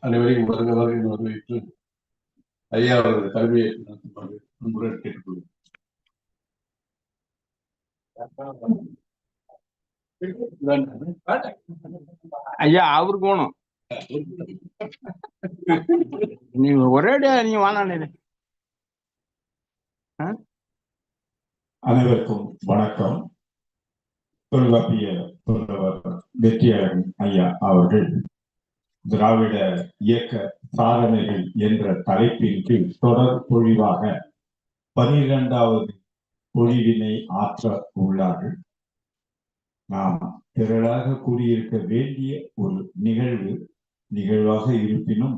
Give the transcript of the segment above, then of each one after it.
அனைவரையும் வருக வருக என்று வரவேற்று ஐயா அவர்கள் கல்வியை நடத்துமாறு அன்புடன் கேட்டுக்கொள்கிறேன். ஐயா அவருக்கு போகணும் நீ ஒரேடியா நீ வானானே அனைவருக்கும் வணக்கம். தொல்காப்பிய புலவர் வெற்றியாளன் ஐயா அவர்கள். திராவிட இயக்க சாதனைகள் என்ற தலைப்பின் கீழ் தொடர் பொழிவாக பனிரெண்டாவது பொழிவினை ஆற்ற உள்ளார்கள். நாம் திரளாக கூறியிருக்க வேண்டிய ஒரு நிகழ்வு நிகழ்வாக இருப்பினும்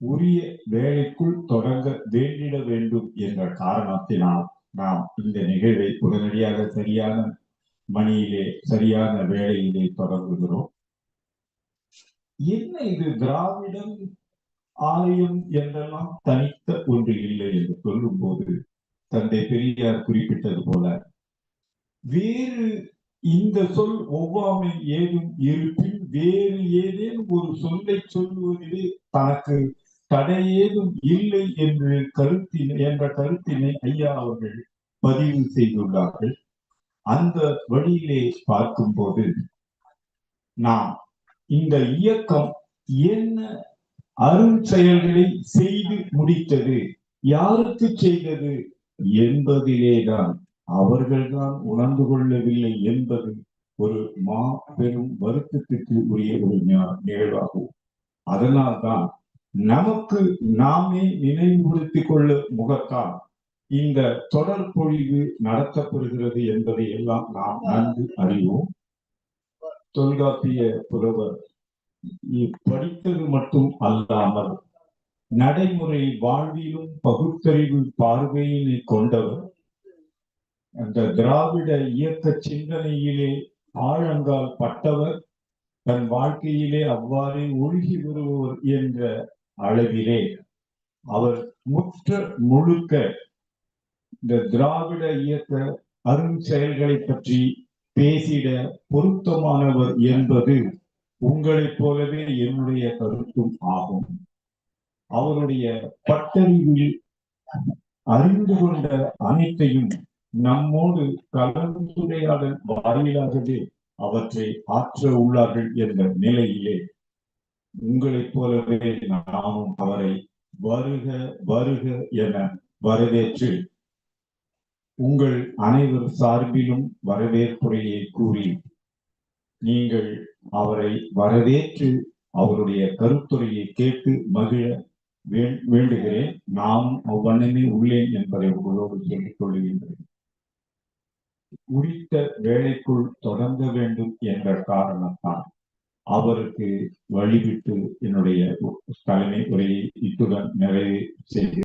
உரிய வேலைக்குள் தொடங்க வேண்டிட வேண்டும் என்ற காரணத்தினால் நாம் இந்த நிகழ்வை உடனடியாக சரியான மணியிலே சரியான வேலையிலே தொடங்குகிறோம். என்ன இது திராவிடம் ஆலயம் என்றெல்லாம் தனித்த ஒன்று இல்லை என்று சொல்லும் போது தந்தை பெரியார் குறிப்பிட்டது போல வேறு இந்த சொல் ஒவ்வாமை ஏதும் இருப்பின் வேறு ஏதேனும் ஒரு சொல்லை சொல்லுவதிலே தனக்கு தடை ஏதும் இல்லை என்று கருத்தினை என்ற கருத்தினை ஐயா அவர்கள் பதிவு செய்துள்ளார்கள். அந்த வழியிலே பார்க்கும்போது நாம் இந்த இயக்கம் என்ன அருண் செயல்களை செய்து முடித்தது? யாருக்கு செய்தது? என்பதிலேதான். அவர்கள்தான் உணர்ந்து கொள்ளவில்லை என்பது ஒரு மாபெரும் வருத்தத்துக்கு உரிய ஒரு நிகழ்வாகும். அதனால்தான் நமக்கு நாமே நினைவுபடுத்திக் கொள்ள முகத்தால் இந்த தொடர் பொழிவு நடத்தப்படுகிறது என்பதை எல்லாம் நாம் நன்கு அறிவோம். தொல்காப்பிய புலவர் படித்தது மட்டும் அல்லாமல் நடைமுறை வாழ்விலும் பகுத்தறிவு பார்வையினை கொண்டவர். அந்த திராவிட இயக்க சிந்தனையிலே ஆழங்கால் பட்டவர். தன் வாழ்க்கையிலே அவ்வாறே ஒழுகி வருபவர் என்ற அளவிலே அவர் முற்ற முழுக்க இந்த திராவிட இயக்க அரும் செயல்களை பற்றி பேசிட பொருத்தமானவர் என்பது உங்களைப் போலவே என்னுடைய கருத்தும் ஆகும். அவருடைய பட்டறிவில் அறிந்து கொண்ட அனைத்தையும் நம்மோடு கலந்துரையாடல் வாயிலாகவே அவற்றை ஆற்ற உள்ளார்கள் என்ற நிலையிலே உங்களைப் போலவே நாமும் அவரை வருக வருக என வரவேற்று உங்கள் அனைவர் சார்பிலும் வரவேற்புரையை கூறி நீங்கள் அவரை வரவேற்று அவருடைய கருத்துரையை கேட்டு மகிழ வேண்டுகிறேன். நாம் அவ்வண்ணமே உள்ளேன் என்பதை உங்களோடு சொல்லிக் கொள்கின்றேன். குறித்த வேலைக்குள் தொடங்க வேண்டும் என்ற காரணத்தால் அவருக்கு வழிவிட்டு என்னுடைய தலைமை உரையை இத்துடன் நிறைவு செய்கிறேன்.